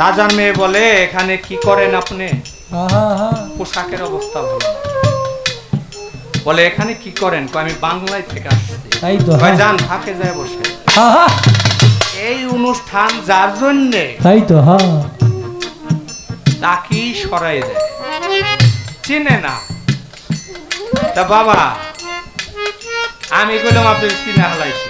রাজার মেয়ে বলে এখানে কি করেন আপনি। পোশাকের অবস্থা ভালো। বলে এখানে কি করেন? আমি বাংলায় থেকে আসছি। হ্যাঁ। যান ফাঁকে যায় বসে। এই অনুষ্ঠান যার জন্যে? তাই তো হ্যাঁ। তাকেই সরাই দেয়। চিনে না। তা বাবা আমি বললাম আপনি চিনে হালাইছি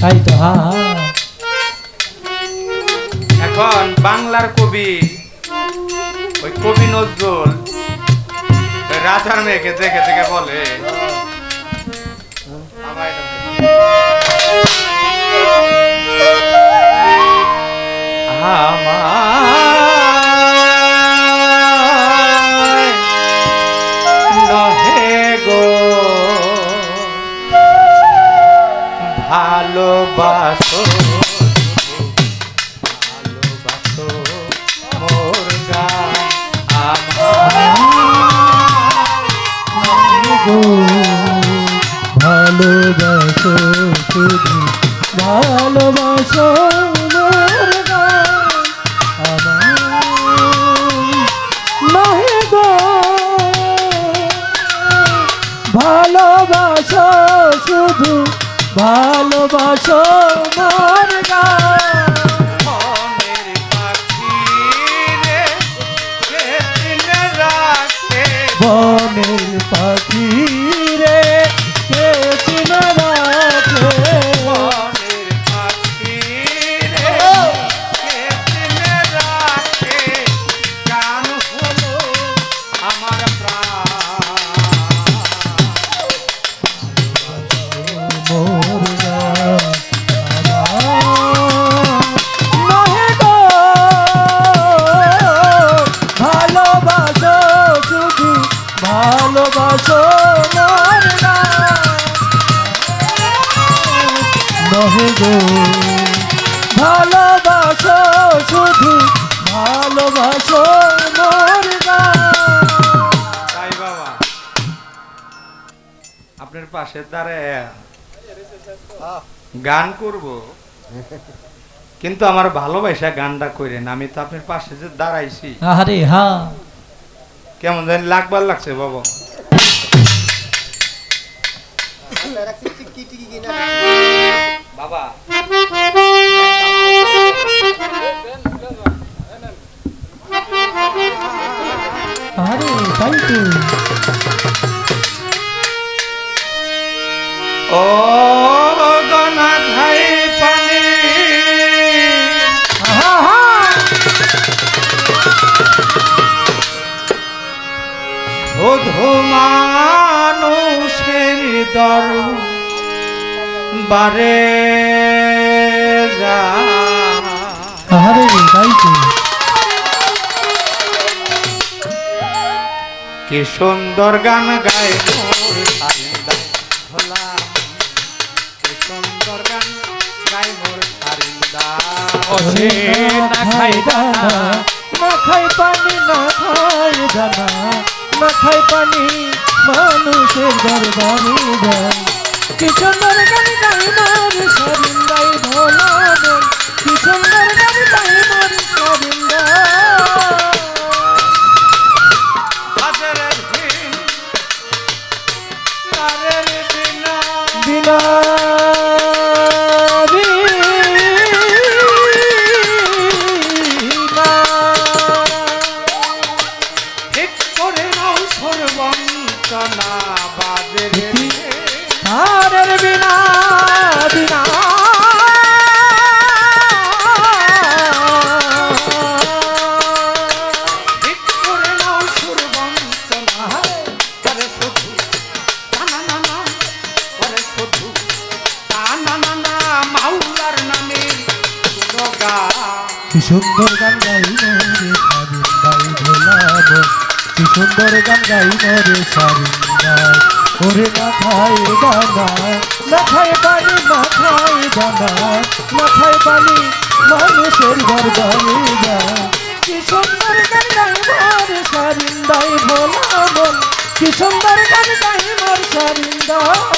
তাই তো হ্যাঁ হ্যাঁ। এখন বাংলার কবি ওই কবি নজরুল রাজার মেয়েকে দেখে দেখে বলে। নহে গো ভালোবাসো ভালোবাসো তুমি ভালোবাসো ভালোবাসো শুধু ভালোবাসো মোর আমার প্রাণ পাশে দাঁড়ায় গান করব। কিন্তু আমার ভালোবাসা গানটা করেন আমি তো আপনার পাশে যে দাঁড়াইছি। আরে হ্যাঁ কেমন জানি লাগবার লাগছে বাবা। বাবা। আরে তাই তো মানুষের দর বারে আরে তাই তো কি সুন্দর গান গায় মোর সারিন্দা ভোলা। কি সুন্দর গান গায় মোর সারিন্দা ওরে না খাই দানা না খাই পানি না খাই দানা। খাই পানি, মানুষের দরবারে যায়। কি সুন্দর গান গাই মোর সরিন্দাই ভোলা কি সুন্দর গান গাই মোর সরিন্দা সুন্দর গান গাই মরে সারিন্দাই ভোলাব। কি সুন্দর গান গাই মরে সারিন্দাই। ওরে না খাই দানা পানি না খাই দানা খাই পানি মানুষের ঘর বাড়ি যায় কি সুন্দর গান গাই মরে সারিন্দাই ভোলাব। কি সুন্দর গান গাই মরে সারিন্দাই। বন্ধি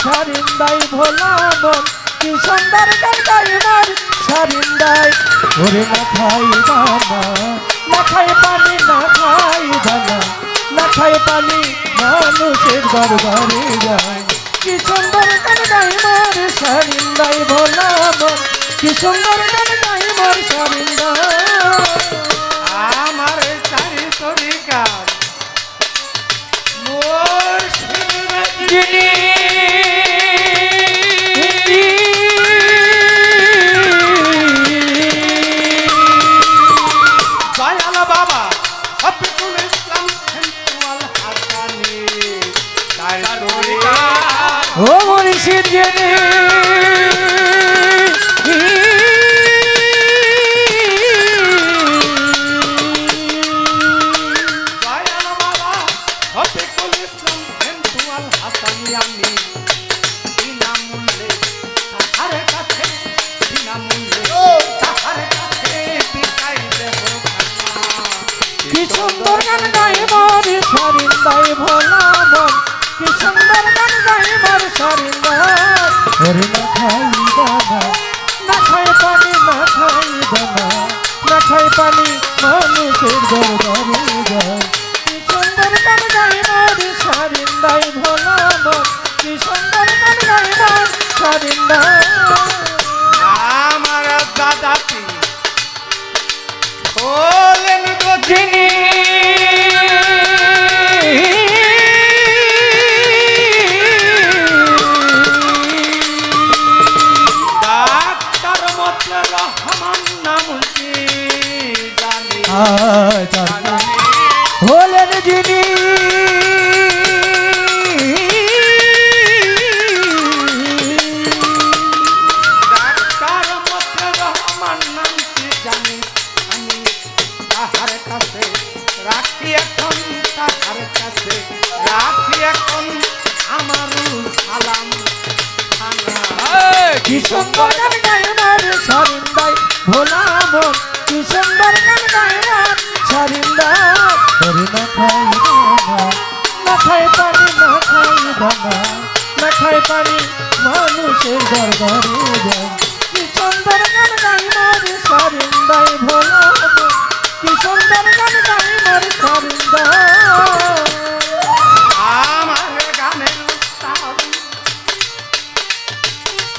সারিন্দাই ভোলা মন কি সুন্দর গান গাইবার সারিন্দাই। ওরে খাই দানা খাই পানি না খাই দানা না খাই পানি মানুষের দরবারে যায়। কি সুন্দর গান গাইবার সারিন্দাই ভোলা মন কি সুন্দর গান গাইবার সারিন্দাই। আমার চারি কি সুন্দর গান গাইবার সারিন্দাই ওরে না খাই দানা না খাই পানি না খাই দানা না খাই পানি মানুষের দরবারে যায়। কি সুন্দর গান গাইবার সারিন্দাই ভোলা মন। কি সুন্দর গান গাইবার সারিন্দাই আমার দাদাটি হলেন গো মতলে রহমান নাম জানি। হলেন যিনি খাই না খাই পানি না খাই দানা না খাই পানি মানুষের দরবারে যায়। কি সুন্দর গান গাইবার সারিন্দাই ভোলা কি সুন্দর গান গাইবার সারিন্দাই আমার গানের উস্তাদ।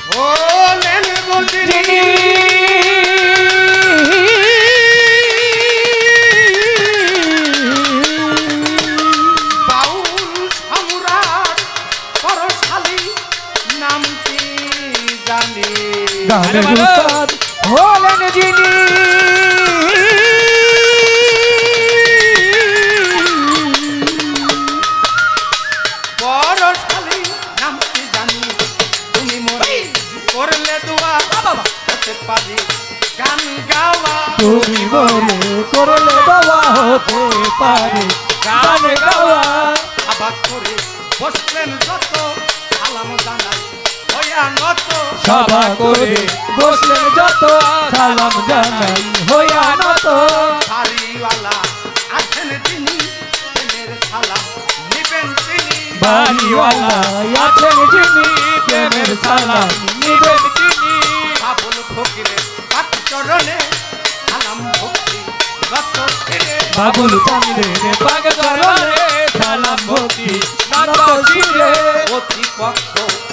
হলেন গজিনী জানি। গানের উস্তাদ হলেন যিনি। পরশালী নাম কি জানি। তুমি করলে দোয়া। হতে পারি গান গাওয়া। তুমি বলে করলে বাবা হতে পারে। গান গাওয়া। আবাদ করে বসলেন যত। হইয়া নত সভা করে বসলেন যত সালাম জানাই হইয়া নত বাড়িওয়ালা আছেন যিনি প্রেমের সালাম নিবেন তিনি। বাবুল ফকিরে পাক চরণে সালাম ভক্তি রত ছেড়ে। বাবুল চাঁদের পাগ চরণে সালাম ভক্তি নাত শিরে অতি পক্ষ শিল্পী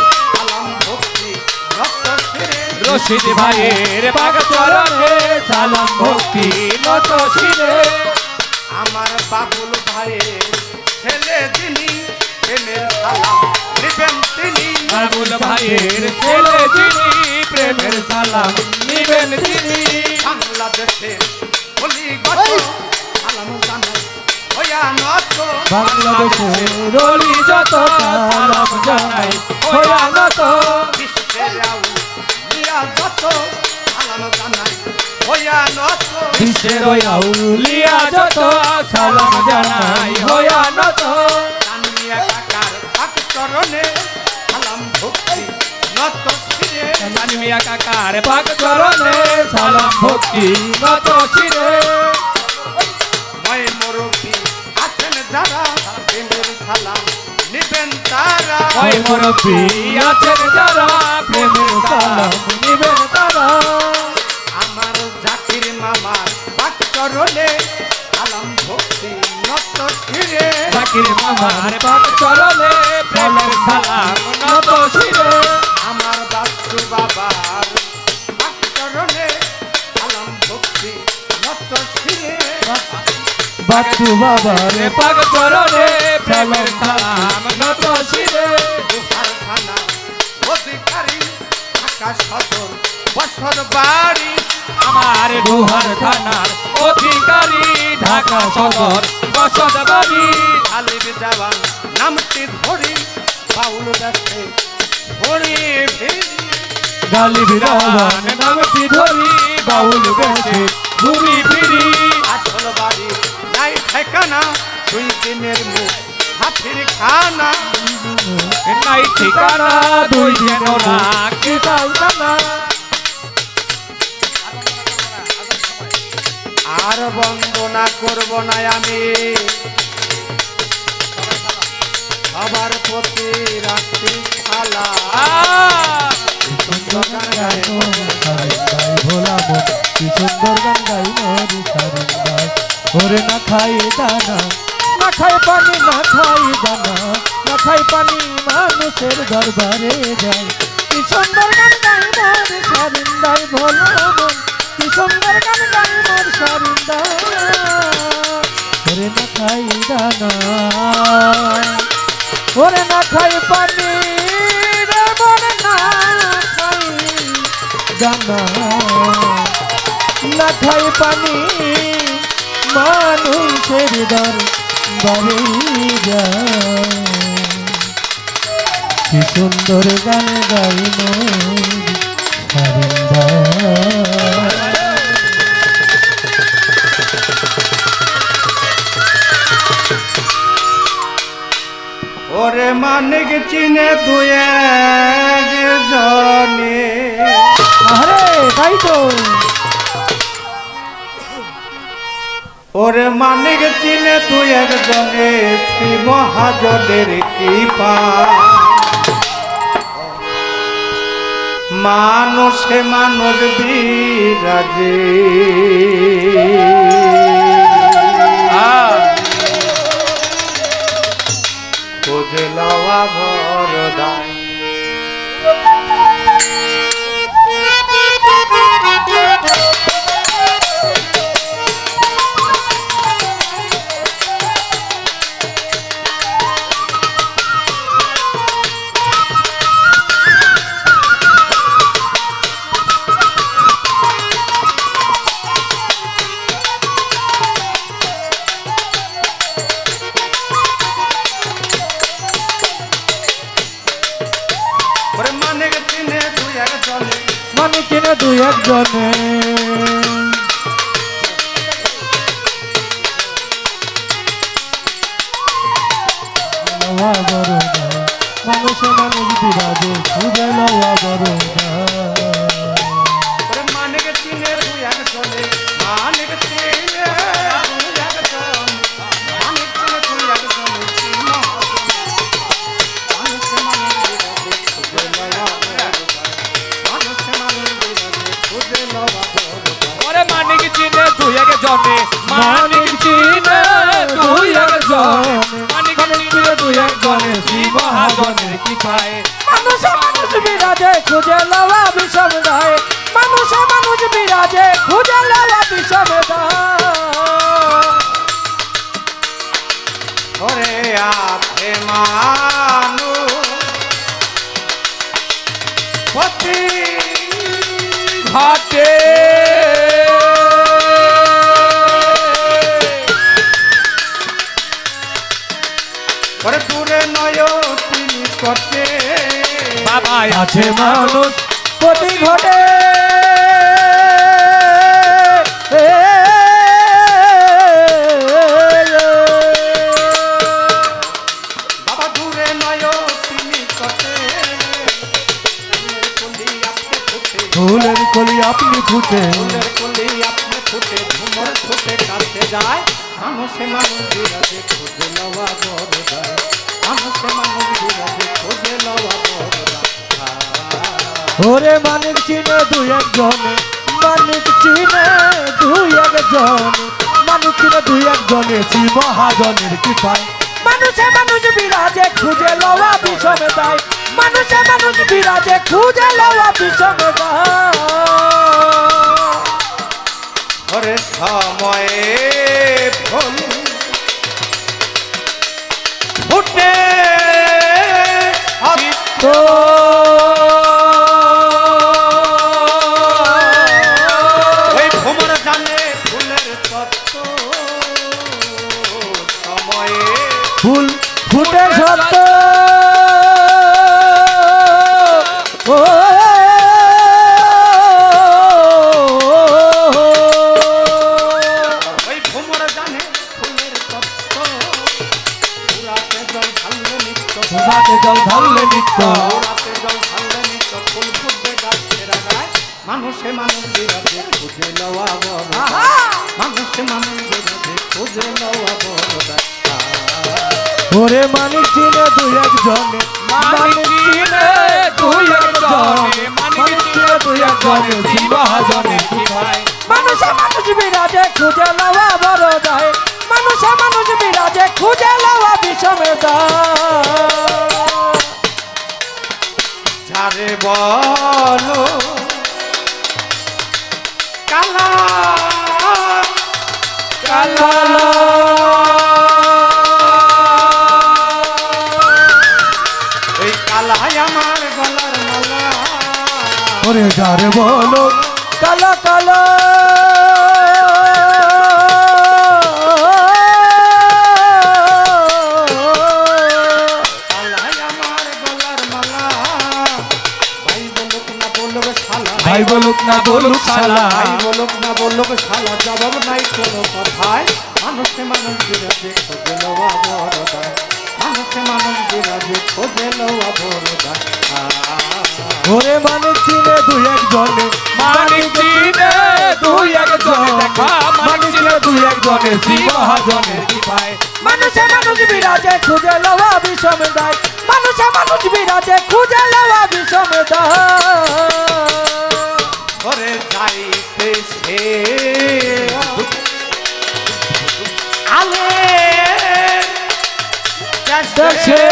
রশিদ ভাইয়ের পাগ চরণে সালাম ভক্তি নত শিরে। আমার বাবুল ভাইয়ের ছেলে যিনি প্রেমের সালাম নিবেন তিনি। আবুল ভাইয়ের ছেলে যিনি প্রেমের সালাম নিবেন তিনি। বাংলাদেশে কলিগত সালাম জানাই বাংলাদেশের রলি যত সালাম জানাই হইয়া নত বিশ্বের যত সালাম জানাই হইয়া নত বিশ্বের আউলিয়া যত সালাম জানাই হইয়া নত জানিয়া কাকার পাক চরণে সালাম ভক্তি নত শিরে। জানমিয়া কাকার পাক চরণে সালাম ভক্তি নত শিরে। যারা প্রেমের সালাম নিবেন তারা। ওই মুরব্বী আছেন যারা প্রেমের সালাম নিবেন তারা। আমার জাকির মামার পাক চরণে সালাম ভক্তি নত শিরে। জাকির মামার পাক চরণে প্রেমের সালাম নত শিরে। আমার বাবার বাচ্চু বাবার রে পাক চরণে প্রেমের সালাম নত শিরে। অধিকারী আকাশ সদর বছর বাড়ি। আমার দুহার থানার অধিকারী ঢাকা সদর বসত বাড়ি। আলিম দেওয়ান নামটি ধরি বাউল দেখে ধরি গালি বিরাবান নামটি ধরি বাউল বেছে ঘুরি ফিরি। আসল বাড়ি নাই ঠিকানা দুই দিনের মুখ হাফির খানা। নাই ঠিকানা দুই যেন রাখি না আর বন্দনা করব না আমি। সবার প্রতি রাখি খালা। সুন্দর গান গাই ভোলা কি সুন্দর গান গাই মোর সারিন্দাই ওরে না খাই দানা, না খাই পানি, না খাই দানা, না খাই পানি মানুষের দরবারে যায়। কি সুন্দর গান গাই মোর সারিন্দাই ভোলা মন, কি সুন্দর গান গাই মোর সারিন্দাই ওরে না খাই দানা, ওরে না খাই পানি, রে মনে না খাই দানা। না খাই পানি মানুষের দর বাড়ি যায়। কি সুন্দর গান গাই সারিন্দা। ওরে মানিক চিনে দুই জনে আরে তাই তো। ওরে মানিক চিনে তুই একজনে শ্রী মহাজনের কৃপা। মানুষে মানুষ বিরাজে। খোঁজে লওয়া ভরদায় দুই পায় মানুষে মানুষ বিরাজে খুঁজে লওয়া বিষম গায়ে মানুষে মানুষ বিরাজে খুঁজে লওয়া বিষম ওরে আছে মানুষ। পতি ঘাটে বাবা আছে মানুষ প্রতি ঘটে ফুলের কলি আপনি ফুটে ফুলের কলি আপনি ফুটে ফুটে ঝুমর ফুটে কাছে যায় মানুষে মানুষ বিরাজে খুঁজে লওয়া বড় যায় মানুষে মানুষ বিরাজে খুঁজে লওয়া ওরে মানিক চিনে দুই একজনে মানিক চিনে দুই একজনে মানিক চিনে দুই একজনে শ্রী মহাজনের কি পায় মানুষে মানুষ বিরাজে খুঁজে লওয়া বিষমে দেয়। মানুষে মানুষ বিরাজে খুঁজে লওয়া বিষমে দেয়। ওরে সময়ে ফুল ফুটে বিরাজে খুঁজে লওয়া বড় মানুষে বিরাজে খুঁজে লওয়া বড় দায়। ওরে মানিক চিনে দুই একজনে মানিক চিনে দুই একজনে, মানিক চিনে দুই একজনে, শ্রী মানুষে মানুষ বিরাজে খুঁজে লওয়া বড় যায় মানুষে মানুষ বিরাজে খুঁজে লওয়া বিষমে যারে বলো কালা কালা। ওই কালাই আমার গলার মালা। ওরে যারে বলো। কালো কালো। ভাই বলুক না বলুক শালা। বলুক শালা জবাব নাই কোনো কথায়। মানুষে মানুষ বিরাজে, খোঁজে লওয়া বড়দায় মানুষে মানুষ বিরাজে, খোঁজে লওয়া বড়দায় ওরে মানিক চিনে দুই একজনে মানুষে মানুষ বিরাজে, খুঁজে লওয়া বিষমে দেয়। মানুষে মানুষ বিরাজে, খুঁজে লওয়া বিষমে দেয়। ঘরে যাইতেছে আলে দেশে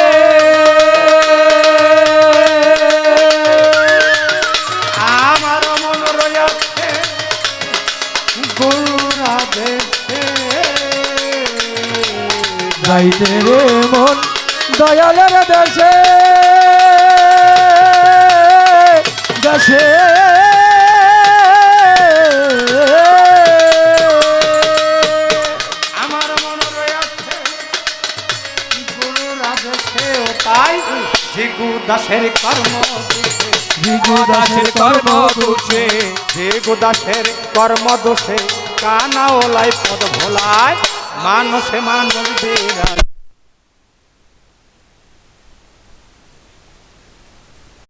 আমার মন রয়েছে গোরা দেশে। যাইতে রে মন দয়ালের দেশে। দেশে। দাসের কর্ম বিজু দাসের কর্ম দোষে, জিগু দাসের কর্ম দোষে। কানা ওলাই পদ ভোলায়। মানুষে মানুষ বিরাজ